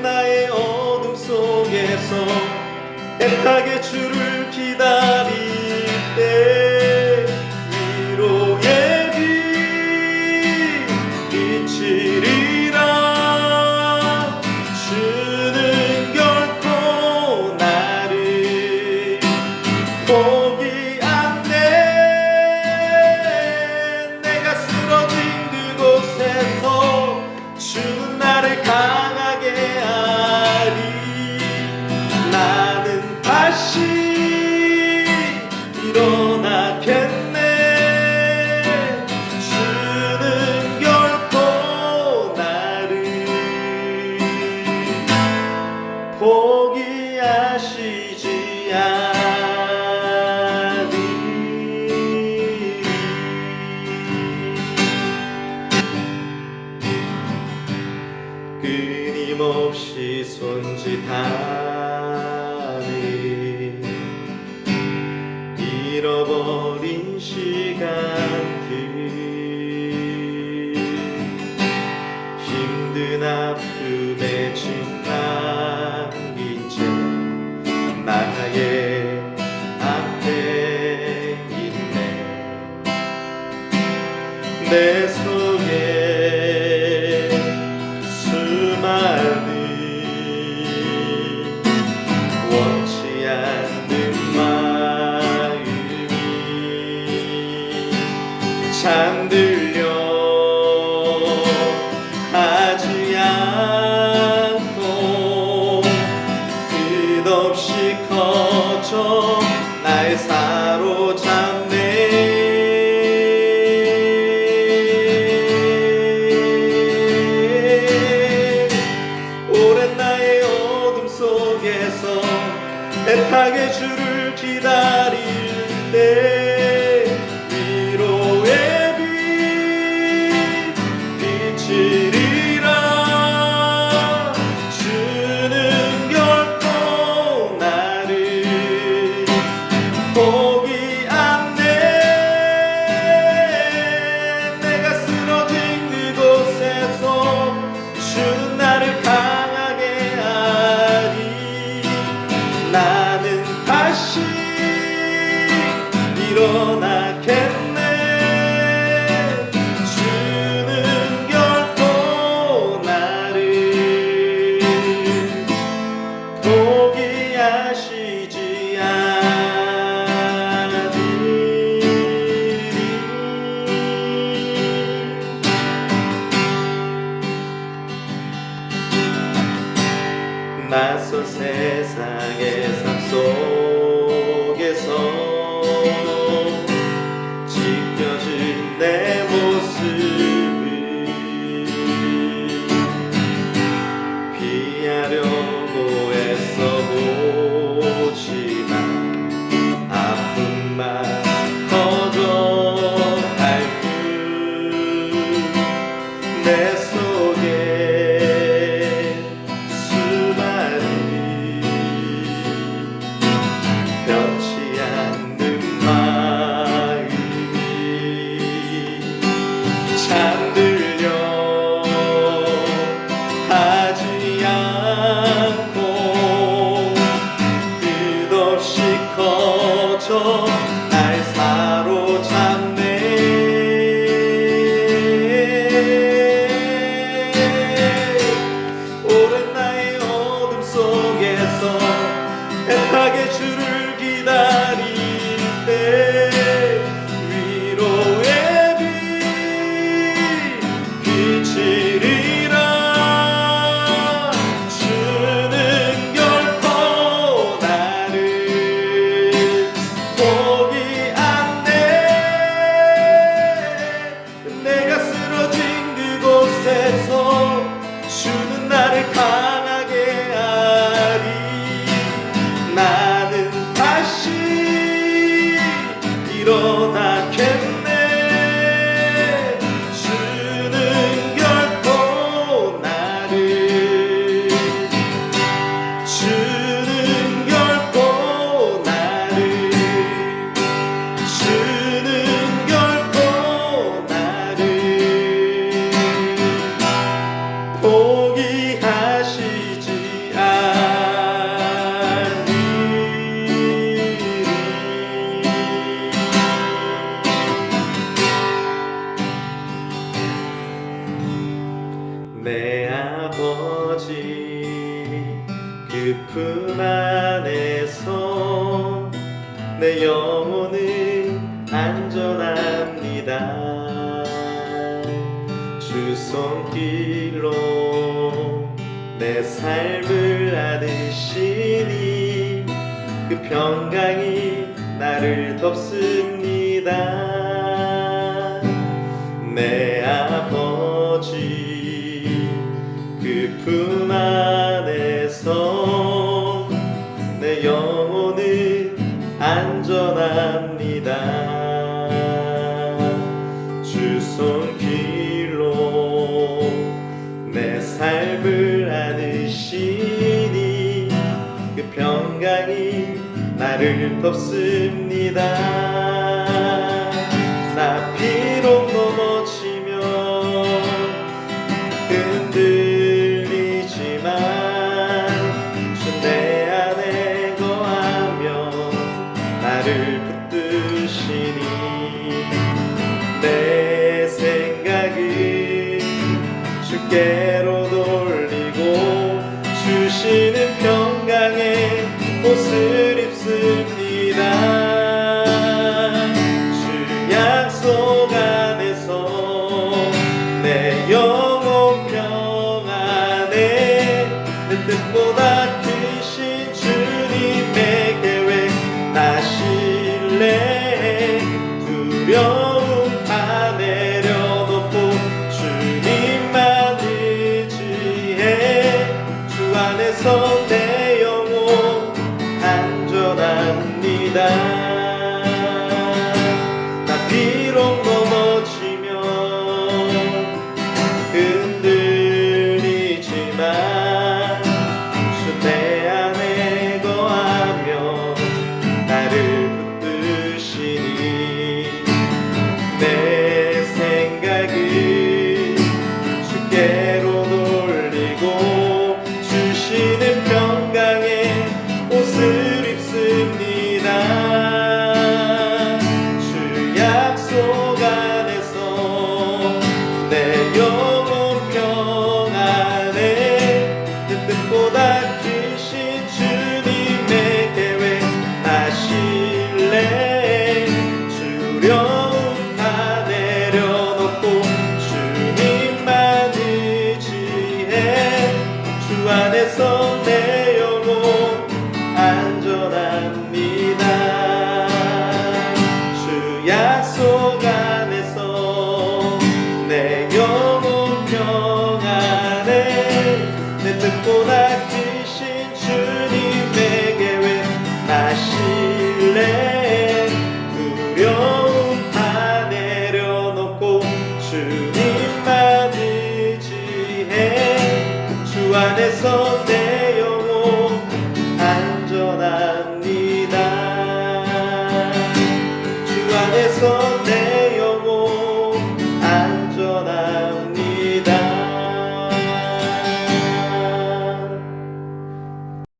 나의 어둠 속에서 애타게 주를 내 속에 수많은 원치 않는 마음이 잠들 맞선 세상의 삶 속. 커져 내 아버지 그 품 안에서 내 영혼은 안전합니다. 주 손길로 내 삶을 안으시니 그 평강이 나를 덮스 안에서 내 영혼을 안전합니다. 주 손길로 내 삶을 안으시니 그 평강이 나를 덮습니다. 면